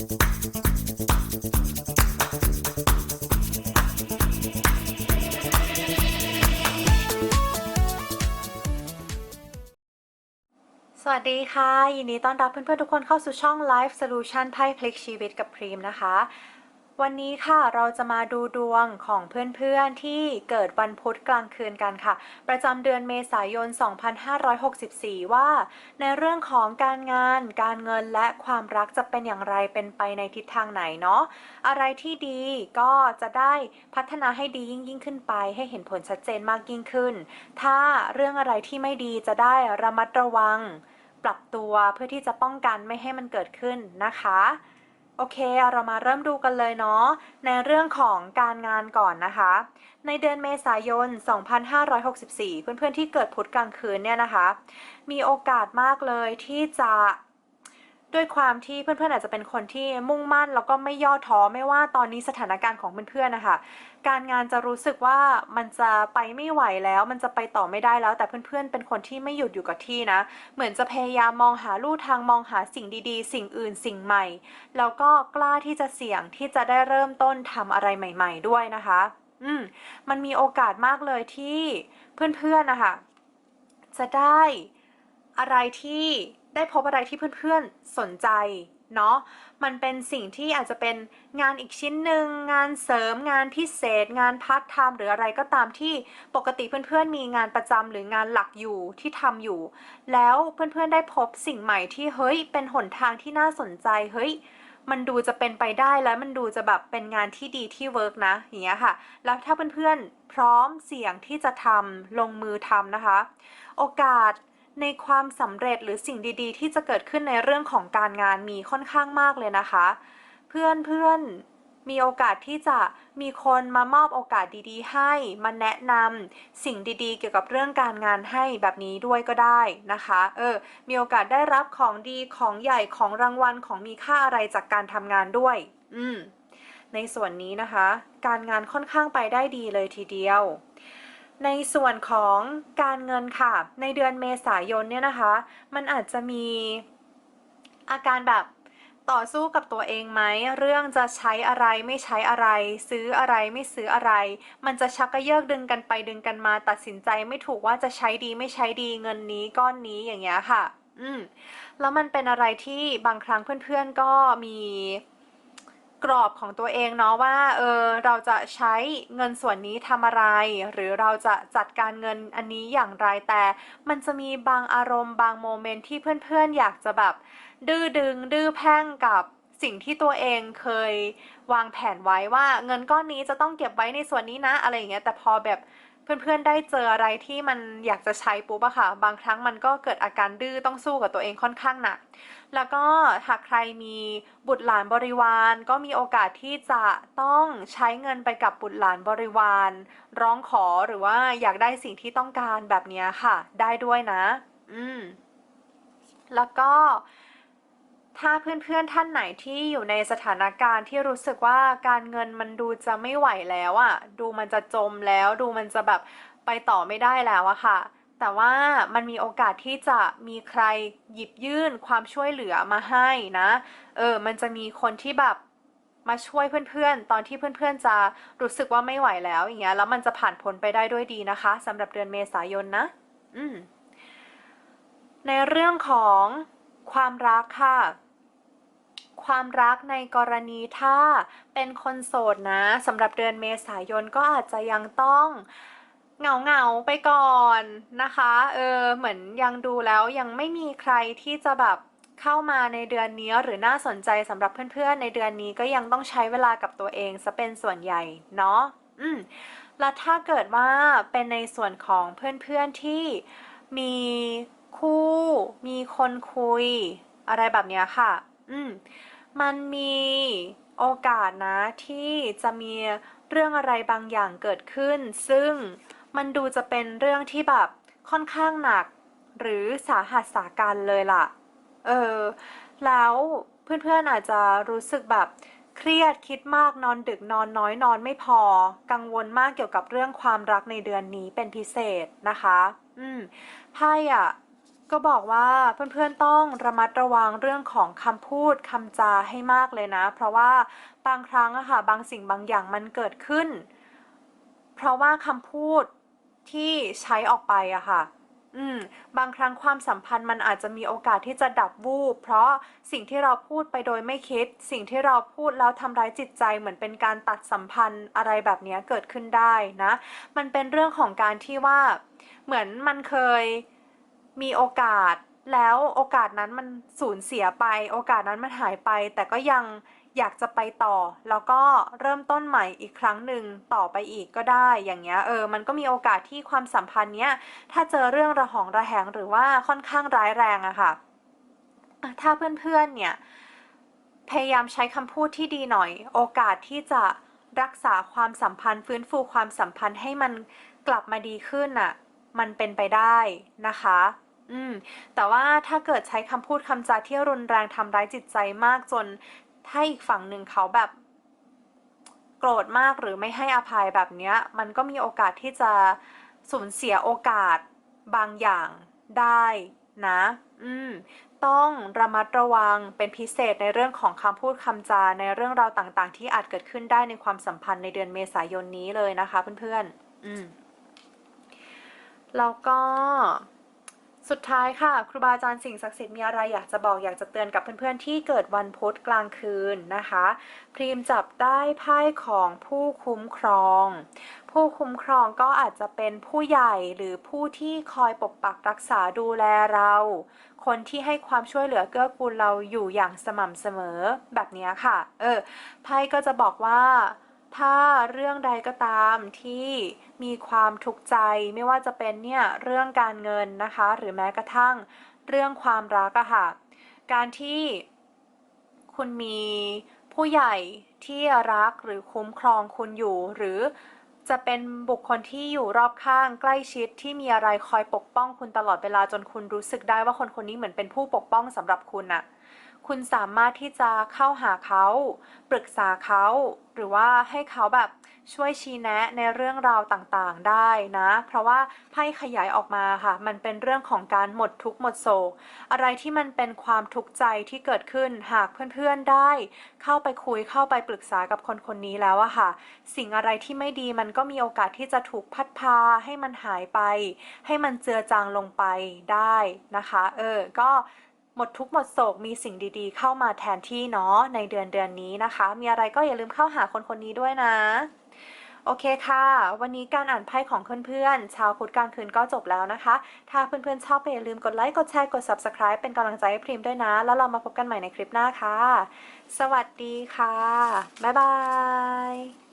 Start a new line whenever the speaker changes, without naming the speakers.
สวัสดีค่ะ ยินดีต้อนรับเพื่อนๆทุกคนเข้าสู่ช่อง Life Solution ไพ่พลิกชีวิตกับพรีมนะคะ วันนี้ค่ะเราจะมาดูดวงของเพื่อนๆที่เกิดวันพุธกลางคืนกันค่ะ ประจำเดือนเมษายน 2564 ว่า ในเรื่องของการงาน การเงินและความรักจะเป็นอย่างไรเป็นไปในทิศทางไหนเนาะอะไรที่ดีก็จะได้พัฒนาให้ดียิ่งยิ่งขึ้นไป ให้เห็นผลชัดเจนมากยิ่งขึ้น ถ้าเรื่องอะไรที่ไม่ดีจะได้ระมัดระวัง ปรับตัวเพื่อที่จะป้องกันไม่ให้มันเกิดขึ้นนะคะ โอเค เรามาเริ่มดูกันเลยเนาะ ในเรื่องของการงานก่อนนะคะ ในเดือนเมษายน 2564 เพื่อนๆที่เกิดพุธกลางคืนเนี่ยนะคะ มีโอกาสมากเลยที่จะ ด้วยความที่เพื่อนๆอาจจะเป็นคนที่มุ่งมั่นแล้วก็ไม่ย่อท้อไม่ว่าตอนนี้สถานการณ์ของเพื่อนๆนะคะการงานจะรู้สึกว่ามันจะไปไม่ไหวแล้ว มันจะไปต่อไม่ได้แล้ว แต่เพื่อนๆเป็นคนที่ไม่หยุดอยู่กับที่นะ เหมือนจะพยายามมองหาลู่ทางมองหาสิ่งดีๆ สิ่งอื่นสิ่งใหม่ แล้วก็กล้าที่จะเสี่ยงที่จะได้เริ่มต้นทำอะไรใหม่ ๆ ด้วยนะคะ อืมมันมีโอกาสมากเลยที่เพื่อนๆนะคะจะได้อะไรที่ ได้พบอะไรที่เพื่อนๆสนใจเนาะมันเป็นสิ่งที่อาจจะเป็นงานอีกชิ้นหนึ่งงานเสริมงานพิเศษ งานพาร์ทไทม์หรืออะไรก็ตามที่ปกติเพื่อนๆ มีงานประจำหรืองานหลักอยู่ที่ทำอยู่ แล้วเพื่อนๆได้พบสิ่งใหม่ที่เฮ้ยเป็นหนทางที่น่าสนใจเฮ้ยมันดูจะเป็นไปได้แล้วมันดูจะแบบเป็นงานที่ดีที่เวิร์กนะอย่างเงี้ยค่ะ แล้วถ้าเพื่อนๆพร้อมเสี่ยงที่จะทำลงมือทำนะคะ โอกาส ในความสำเร็จหรือสิ่งดีๆ ที่จะเกิดขึ้นในเรื่องของการงานมีค่อนข้างมากเลยนะคะ เพื่อนเพื่อนมีโอกาสที่จะมีคนมามอบโอกาสดีๆ ให้มาแนะนำสิ่งดีๆ เกี่ยวกับเรื่องการงานให้แบบนี้ด้วยก็ได้นะคะเออมีโอกาสได้รับของดีของใหญ่ของรางวัลของมีค่าอะไรจากการทำงานด้วย อืมในส่วนนี้นะคะ การงานค่อนข้างไปได้ดีเลยทีเดียว ในส่วนของการเงินค่ะ ในเดือนเมษายนเนี่ยนะคะ มันอาจจะมีอาการแบบต่อสู้กับตัวเองไหม เรื่องจะใช้อะไรไม่ใช้อะไร ซื้ออะไรไม่ซื้ออะไร มันจะชักกระเยกดึงกันไปดึงกันมาตัดสินใจไม่ถูกว่าจะใช้ดีไม่ใช้ดีเงินนี้ก้อนนี้อย่างเงี้ยค่ะ อืมแล้วมันเป็นอะไรที่บางครั้งเพื่อนๆก็มี กรอบของตัวเองเนาะว่าเออเราจะใช้เงินส่วนนี้ทำอะไร หรือเราจะจัดการเงินอันนี้อย่างไรแต่มันจะมีบางอารมณ์บางโมเมนต์ที่เพื่อนๆ อยากจะแบบ ดื้อดึง ดื้อแพ่งกับสิ่งที่ตัวเองเคยวางแผนไว้ว่าเงินก้อนนี้จะต้องเก็บไว้ในส่วนนี้นะอะไรอย่างเงี้ยแต่พอแบบ เพื่อนๆได้เจออะไรที่มันอยากจะใช้ปุ๊บอะค่ะ บางครั้งมันก็เกิดอาการดื้อต้องสู้กับตัวเองค่อนข้างหนัก แล้วก็หากใครมีบุตรหลานบริวาร ก็มีโอกาสที่จะต้องใช้เงินไปกับบุตรหลานบริวาร ร้องขอหรือว่าอยากได้สิ่งที่ต้องการแบบนี้ค่ะ ได้ด้วยนะ อืม แล้วก็ ถ้าเพื่อนๆท่านไหนที่อยู่ในสถานการณ์ที่รู้สึกว่าการเงินมันดูจะไม่ไหวแล้วอะ่ะดูมันจะจมแล้ว ดูมันจะแบบไปต่อไม่ได้แล้วอะค่ะ แต่ว่ามันมีโอกาสที่จะมีใครหยิบยื่นความช่วยเหลือมาให้นะ เออ มันจะมีคนที่แบบมาช่วยเพื่อนๆ ตอนที่เพื่อนๆจะรู้สึกว่าไม่ไหวแล้วอย่างเงี้ย แล้วมันจะผ่านพ้นไปได้ด้วยดีนะคะสำหรับเดือนเมษายนนะ อืมในเรื่องของความรักค่ะ ความรักในกรณีถ้าเป็นคนโสดนะสำหรับเดือนเมษายนก็อาจจะยังต้องเหงาเหงาๆไปก่อนนะคะ เออ เหมือนยังดูแล้วยังไม่มีใครที่จะแบบเข้ามาในเดือนนี้หรือน่าสนใจสำหรับเพื่อนๆ ในเดือนนี้ก็ยังต้องใช้เวลากับตัวเองซะเป็นส่วนใหญ่เนาะ อืม แล้วถ้าเกิดว่าเป็นในส่วนของเพื่อนๆที่มีคู่ มีคนคุย อะไรแบบนี้ค่ะ อืม มันมีโอกาสนะที่จะมีเรื่องอะไรบางอย่างเกิดขึ้น ซึ่งมันดูจะเป็นเรื่องที่แบบค่อนข้างหนัก หรือสาหัสสาการเลยล่ะ เออ แล้วเพื่อนๆอาจจะรู้สึกแบบเครียดคิดมากนอนดึกนอนน้อยนอนไม่พอ กังวลมากเกี่ยวกับเรื่องความรักในเดือนนี้เป็นพิเศษนะคะ อืมไพ่อะ ก็บอกว่าเพื่อนๆต้องระมัดระวังเรื่องของคำพูดคำจาให้มากเลยนะ เพราะว่าบางครั้งอะค่ะบางสิ่งบางอย่างมันเกิดขึ้น เพราะว่าคำพูดที่ใช้ออกไปอะค่ะ อืม บางครั้งความสัมพันธ์มันอาจจะมีโอกาสที่จะดับวูบ เพราะสิ่งที่เราพูดไปโดยไม่คิด สิ่งที่เราพูดแล้วทำร้ายจิตใจเหมือนเป็นการตัดสัมพันธ์อะไรแบบนี้เกิดขึ้นได้นะ มันเป็นเรื่องของการที่ว่า เหมือนมันเคย มีโอกาสแล้วโอกาสนั้นมันสูญเสียไป โอกาสนั้นมันหายไป แต่ก็ยังอยากจะไปต่อ แล้วก็เริ่มต้นใหม่อีกครั้งหนึ่งต่อไปอีกก็ได้อย่างเงี้ยเออมันก็มีโอกาสที่ความสัมพันธ์เนี้ยถ้าเจอเรื่องระหองระแหงหรือว่าค่อนข้างร้ายแรงอะค่ะ ถ้าเพื่อนๆเนี่ยพยายามใช้คำพูดที่ดีหน่อย โอกาสที่จะรักษาความสัมพันธ์ ฟื้นฟูความสัมพันธ์ให้มันกลับมาดีขึ้นน่ะ มันเป็นไปได้นะคะ อืม แต่ว่าถ้าเกิดใช้คำพูดคำจาที่รุนแรงทำร้ายจิตใจมากจนถ้าอีกฝั่งหนึ่งเขาแบบโกรธมากหรือไม่ให้อภัยแบบเนี้ยมันก็มีโอกาสที่จะสูญเสียโอกาสบางอย่างได้นะ อืม ต้องระมัดระวังเป็นพิเศษในเรื่องของคำพูดคำจาในเรื่องราวต่างๆ ที่อาจเกิดขึ้นได้ในความสัมพันธ์ในเดือนเมษายนนี้เลยนะคะเพื่อนๆ อืม แล้วก็สุดท้ายค่ะ ครูบาอาจารย์สิ่งศักดิ์สิทธิ์มีอะไรอยากจะบอกอยากจะเตือนกับเพื่อนๆที่เกิดวันพุธกลางคืนนะคะ พรีมจับได้ไพ่ของผู้คุ้มครอง ผู้คุ้มครองก็อาจจะเป็นผู้ใหญ่หรือผู้ที่คอยปกปักรักษาดูแลเรา คนที่ให้ความช่วยเหลือเกื้อกูลเราอยู่อย่างสม่ำเสมอแบบนี้ค่ะ เออไพ่ก็จะบอกว่า ถ้าเรื่องใดก็ตามที่มีความทุกข์ใจไม่ว่าจะเป็นเนี่ยเรื่องการเงินนะคะ หรือแม้กระทั่งเรื่องความรักอะค่ะ การที่คุณมีผู้ใหญ่ที่รักหรือคุ้มครองคุณอยู่ หรือจะเป็นบุคคลที่อยู่รอบข้างใกล้ชิดที่มีอะไรคอยปกป้องคุณตลอดเวลาจนคุณรู้สึกได้ว่าคนคนนี้เหมือนเป็นผู้ปกป้องสำหรับคุณน่ะคุณสามารถที่จะเข้าหาเขา ปรึกษาเขา หรือว่าให้เขาแบบช่วยชี้แนะในเรื่องราวต่างๆได้นะ เพราะว่าไพ่ขยายออกมาค่ะ มันเป็นเรื่องของการหมดทุกข์หมดโศก อะไรที่มันเป็นความทุกข์ใจที่เกิดขึ้นหากเพื่อนๆได้ เข้าไปคุยเข้าไปปรึกษากับคนคนนี้แล้วอะค่ะ สิ่งอะไรที่ไม่ดีมันก็มีโอกาสที่จะถูกพัดพาให้มันหายไป ให้มันเจือจางลงไปได้นะคะ เออก็ หมดทุกหมดโศกมีสิ่งดีๆ เข้ามาแทนที่เนาะในเดือนเดือนนี้นะคะ มีอะไรก็อย่าลืมเข้าหาคนคนนี้ด้วยนะโอเคค่ะ วันนี้การอ่านไพ่ของเพื่อนๆ ชาวพุธกลางคืนก็จบแล้วนะคะ ถ้าเพื่อนๆ ชอบก็อย่าลืมกดไลค์ กดแชร์ กด subscribe เป็นกำลังใจให้พรีมด้วยนะ แล้วเรามาพบกันใหม่ในคลิปหน้าค่ะ สวัสดีค่ะ บ๊ายบาย